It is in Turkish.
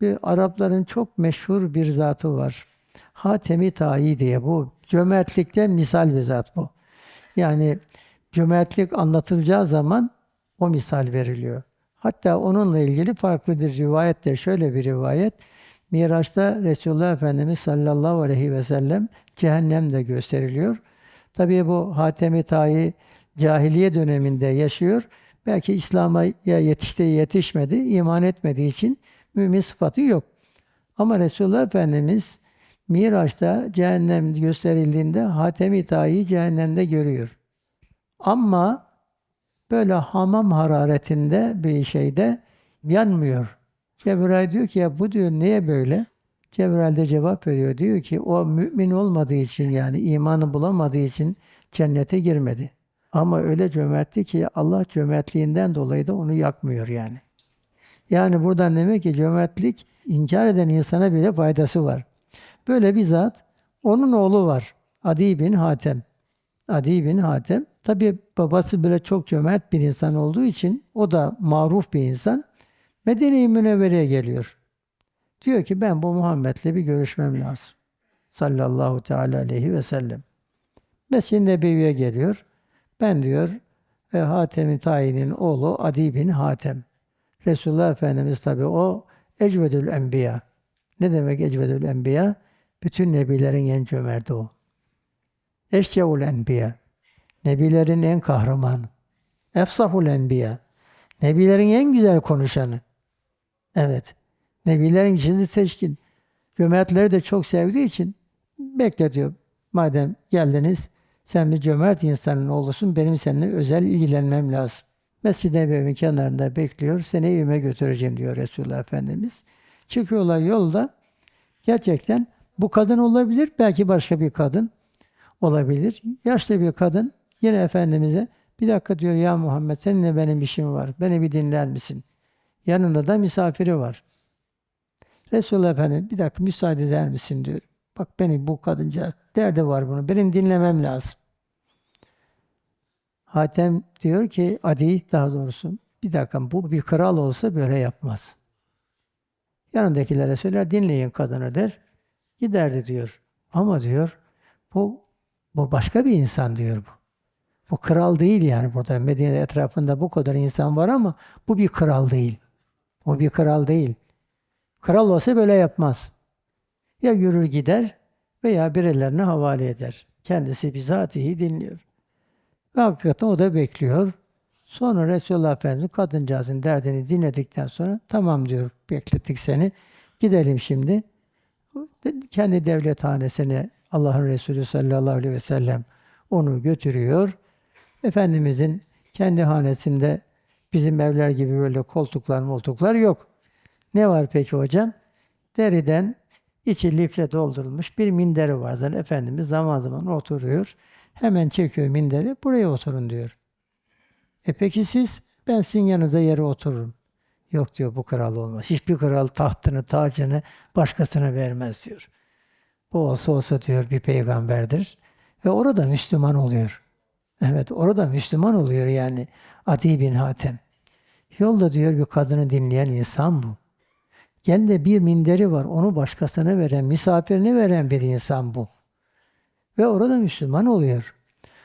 bir Arapların çok meşhur bir zatı var. Hatemi Tayi diye bu. Cömertlikte misal bir zat bu. Yani cömertlik anlatılacağı zaman o misal veriliyor. Hatta onunla ilgili farklı bir rivayet de şöyle bir rivayet. Miraç'ta Resulullah Efendimiz sallallahu aleyhi ve sellem cehennemde gösteriliyor. Tabii bu Hatemi Tayi cahiliye döneminde yaşıyor. Belki İslam'a yetişti yetişmedi, iman etmediği için mümin sıfatı yok. Ama Resulullah Efendimiz Miraç'ta cehennem gösterildiğinde Hatemi Tayi cehennemde görüyor. Ama böyle hamam hararetinde bir şeyde yanmıyor. Cebrail diyor ki ya bu diyor niye böyle? Cebrail de cevap veriyor. Diyor ki o mümin olmadığı için yani imanı bulamadığı için cennete girmedi. Ama öyle cömertti ki Allah cömertliğinden dolayı da onu yakmıyor yani. Yani buradan demek ki cömertlik inkar eden insana bile faydası var. Böyle bir zat, onun oğlu var. Adi bin Hatem. Adi bin Hatem. Tabi babası böyle çok cömert bir insan olduğu için o da maruf bir insan. Medine-i Münevvere'ye geliyor. Diyor ki ben bu Muhammed'le bir görüşmem lazım. Sallallahu teala aleyhi ve sellem. Mescid-i Nebevi'ye geliyor. Ben diyor e, Hatem-i Tayin'in oğlu Adi bin Hatem. Resulullah Efendimiz tabi o Ecvedül Enbiya. Ne demek Ecvedül Enbiya? Bütün nebilerin en cömerti o. Eşcevul Enbiya. Nebilerin en kahramanı. Efsahul Enbiya. Nebilerin en güzel konuşanı. Evet. Nebilerin içinde seçkin. Cömertleri de çok sevdiği için bekle diyor. Madem geldiniz sen bir cömert insanın oğlusun. Benim seninle özel ilgilenmem lazım. Mescid-i Nebevi'nin kenarında bekliyor. Seni evime götüreceğim diyor Resulullah Efendimiz. Çıkıyorlar yolda. Gerçekten bu kadın olabilir. Belki başka bir kadın olabilir. Yaşlı bir kadın yine Efendimiz'e bir dakika diyor ya Muhammed seninle benim işim var. Beni bir dinler misin? Yanında da misafiri var. Resulullah Efendimiz bir dakika müsaade eder misin diyor. Bak beni bu kadınca derdi var bunu. Benim dinlemem lazım. Hatem diyor ki Adi daha doğrusu bir dakika bu bir kral olsa böyle yapmaz. Yanındakilere söyler dinleyin kadını der. Giderdi diyor. Ama diyor bu bu başka bir insan diyor bu. Bu kral değil yani burada Medine etrafında bu kadar insan var ama bu bir kral değil. O bir kral değil. Kral olsa böyle yapmaz. Ya yürür gider veya birilerine havale eder. Kendisi bizatihi dinliyor. Ve hakikaten o da bekliyor. Sonra Resulullah Efendimiz kadıncağızın derdini dinledikten sonra tamam diyor beklettik seni. Gidelim şimdi. Kendi devlet hanesine Allah'ın Resulü sallallahu aleyhi ve sellem onu götürüyor. Efendimizin kendi hanesinde bizim evler gibi böyle koltuklar moltuklar yok. Ne var peki hocam? Deriden içi lifle doldurulmuş bir minderi var. Zaten Efendimiz zaman zaman oturuyor. Hemen çekiyor minderi. Buraya oturun diyor. E peki siz? Ben sizin yanınıza yere otururum. Yok diyor bu kral olmaz. Hiçbir kral tahtını, tacını başkasına vermez diyor. Bu olsa olsa diyor bir peygamberdir. Ve orada Müslüman oluyor. Evet orada Müslüman oluyor yani Adi bin Hatem. Yolda diyor bir kadını dinleyen insan bu. Gel de bir minderi var. Onu başkasına veren, misafirini veren bir insan bu. Ve orada Müslüman oluyor.